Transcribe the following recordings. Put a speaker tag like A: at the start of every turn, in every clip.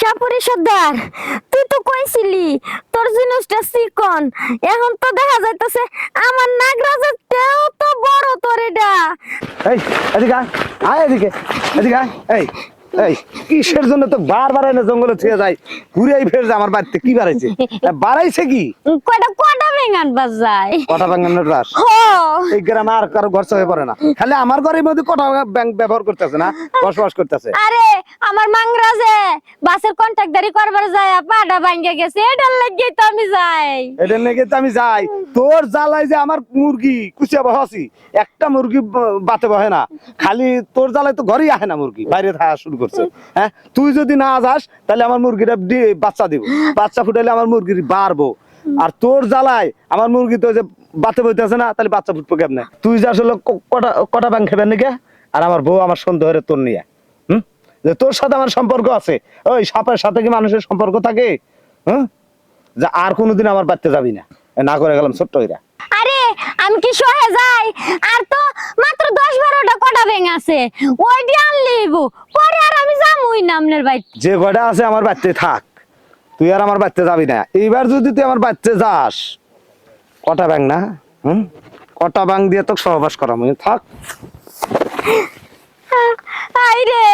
A: সাপুরি সর্দার তুই তো কইছিলি তোর জিনিসটা চিকন। এখন তো দেখা যাইতেছে আমার নাগরাজের তেও তো বড় তোর এটা।
B: এই এদিকে আয়, এদিকে এদিকে এই এই কিসের জন্য তো বারবার এনে জঙ্গলে ছুঁয়ে যায়? ঘুরে ফের আমার বাড়িতে কি বাড়াইছে? বাড়াইছে কি?
A: কয়টা বেঙ্গান
B: কটা বাঙ্গানোর এই গ্রামে আর কারও ঘর পড়ে না। খালি আমার ঘরের মধ্যে কটা ব্যাংক ব্যবহার করতেছে না? বসবাস করতেছে।
A: আরে আমার মাংরাজে বাসের কন্ট্রাক্টদারি করবার যায় পাটা ভাঙ্গে গেছে এটার লাগিয়ে তো আমি যাই।
B: এটা লেগে তো আমি যাই। তোর জ্বালাই যে আমার মুরগি কুচিয়া বহাসি একটা মুরগি বাতে বহে না। খালি তোর জ্বালাই তো ঘরেই আহে না মুরগি বাইরে থাকা শুরু করছে। হ্যাঁ? তুই যদি না যাস, তাহলে আমার মুরগিটা বাচ্চা দিব। বাচ্চা ফুটাইলে আমার মুরগির বাড়বো। আর তোর জ্বালায় আমার মুরগি তো যে বাতে বইতেছে না, তাহলে বাচ্চা ফুটবো কেমনে? তুই যে আসলে কটা কটা ব্যাংক খেবেন নাকি? আর আমার বউ আমার সন্দেহ হয়ে তোর নিয়ে। হুম? যে তোর সাথে আমার সম্পর্ক আছে। ওই সাপের সাথে কি মানুষের সম্পর্ক থাকে? হ্যাঁ যে আর কোনোদিন আমার বাড়তে যাবি না। না করে গেলাম ছোট্ট হইরা।
A: আরে, আমি কি সহে যাই? আর তো মাত্র দশ বারোটা কটা বেং আছে। ওইটি আনলিব না আপনার
B: যে কয়টা আছে আমার বাড়তে থাক। তুই আর আমার বাড়তে যাবি না। এইবার যদি তুই আমার বাড়তে যাস কটা ব্যাং না? হুম? কটা ব্যাং দিয়ে তো সহবাস করাম থাক।
A: আইরে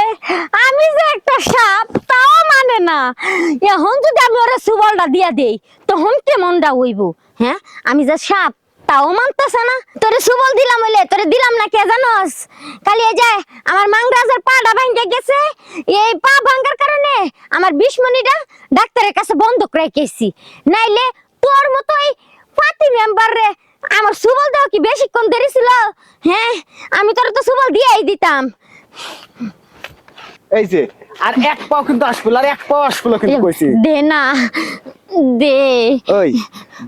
A: আমি যে একটা সাপ তাও মানে না। এখন যদি আমি ওরা সুবলটা দিয়া দেই তখন কেমনটা হইব? হ্যাঁ? আমি যে সাপ তাও মানতেছে না। তোরে সুবল দিলাম হইলে, তোরে দিলাম না কে জানোস? কালি যায় আমার মাংরাজের পাটা ভাঙ্গে গেছে, এই পা ভাঙ্গার কারণে আমার বিশ ডাক্তারের কাছে বন্ধ করে গেছি নাইলে তোর মতোই পাতি মেম্বার রে, আমার সুবল দেওয়া কি বেশিক্ষণ দেরি ছিল? হ্যাঁ আমি তোর তো সুবল দিয়েই দিতাম।
B: এই যে আর এক পাও কিন্তু আর এক পাও কিন্তু কইছি।
A: দে না দে।
C: ওই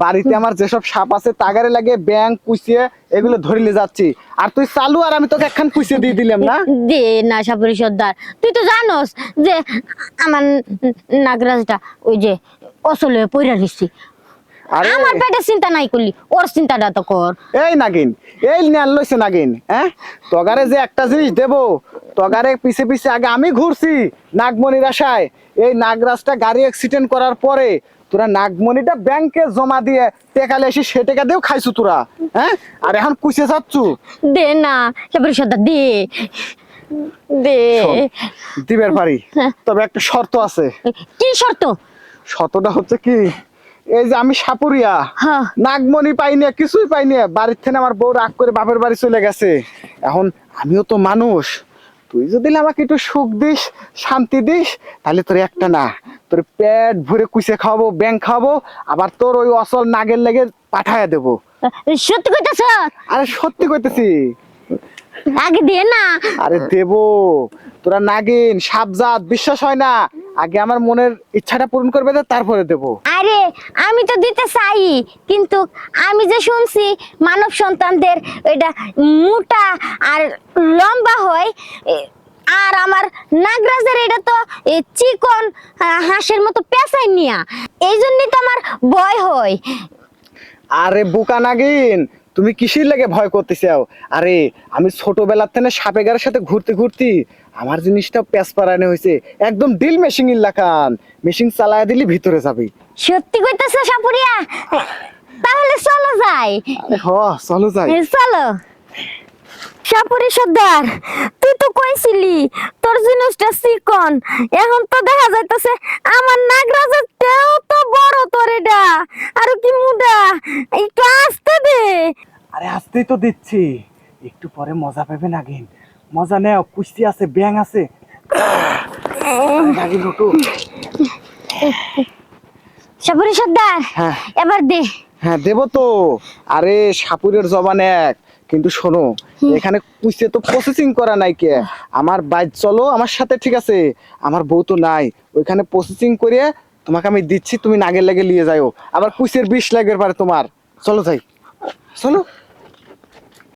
C: বাড়িতে আমার যেসব সাপ আছে তাগারে লাগে ব্যাং কুচিয়ে এগুলো ধরিলে যাচ্ছি। আর তুই চালু আর আমি তোকে একখান কুচিয়ে দিয়ে দিলাম না?
A: দে না সাপুরি সর্দার তুই তো জানোস যে আমার নাগরাজটা ওই যে অসলে পইরা
C: আরে
A: আমার পেটে চিন্তা নাই করলি ওর চিন্তাটা তো কর।
C: এই নাগিন এই নেন লইছে নাগিন হ্যাঁ? তগারে যে একটা জিনিস দেব তগারে পিছে পিছে আগে আমি ঘুরছি নাগমণির আশায়। এই নাগরাজটা গাড়ি অ্যাক্সিডেন্ট করার পরে তোরা নাগমণিটা ব্যাংকে জমা দিয়ে টেকালে এসে সে টেকা দিয়েও খাইছু তোরা হ্যাঁ? আর এখন কুচে যাচ্ছু।
A: দে না সাপুরি সর্দার দে। দে।
C: দিবের পারি তবে একটা শর্ত আছে।
A: কি শর্ত?
C: শর্তটা হচ্ছে কি? এই যে আমি সাপুরিয়া।
A: হ্যাঁ।
C: নাগমণি পাইনি কিছুই পাইনি। বাড়ির থেকে আমার বউ রাগ করে বাপের বাড়ি চলে গেছে। এখন আমিও তো মানুষ। তুই যদি আমাকে একটু সুখ দিস শান্তি দিস তাহলে তোর একটা না তোর পেট ভরে কুচে খাওয়াবো ব্যাং খাওয়াবো আবার তোর ওই অসল নাগের লেগে পাঠায় দেবো।
A: সত্যি কইতেছ?
C: আরে সত্যি কইতেছি।
A: আগে দে না।
C: আরে দেবো। তোরা নাগিন সাবজাত বিশ্বাস হয় না। আগে আমার মনের ইচ্ছাটা পূরণ করবে তারপরে দেবো।
A: আরে আমি তো দিতে চাই কিন্তু আমি যে শুনছি মানব সন্তানদের এটা মোটা আর লম্বা হয় আর আমার নাগরাজের এটা তো চিকন হাঁসের মতো পেঁচাই নিয়া এই জন্যই তো আমার ভয় হয়।
C: আরে বুকা নাগিন তুমি কিসির লাগে ভয় করতেছাও আরে আমি ছোটবেলার থেকে সাপেগারের সাথে ঘুরতে ঘুরতে আমার জিনিসটা প্যাস পারানো হয়েছে। একদম ডিল মেশিং লাখান। মেশিন চালায় দিলি ভিতরে যাবে।
A: সত্যি কইতাছ সাপুরিয়া? তাহলে চলো যাই।
C: হ চলো যাই।
A: চলো। সাপুরি সর্দার তুই তোর জিনিসটা চিকন। এখন তো দেখা যাইতেছে আমার নাগরাজের তেও তো বড় তোর এটা। আর কি মুডা একটু আসতে দে।
C: আরে আসতেই তো দিচ্ছি। একটু পরে মজা পাবে নাগিন। মজা নেও কুস্তি আছে ব্যাং আছে। নাগিন ওঠো।
A: সাপুরি সর্দার
C: হ্যাঁ।
A: এবার দে।
C: হ্যাঁ দেবো তো। আরে সাপুরের জবান এক। কিন্তু শোনো এখানে কুইসে তো প্রসেসিং করা নাই কে। আমার বাইক চলো আমার সাথে ঠিক আছে। আমার বউ তো নাই। ওইখানে প্রসেসিং করে তোমাকে আমি দিচ্ছি তুমি নাগের লাগে নিয়ে যাও আবার কুইসের বিষ লাগের পারে তোমার। চলো যাই। চলো।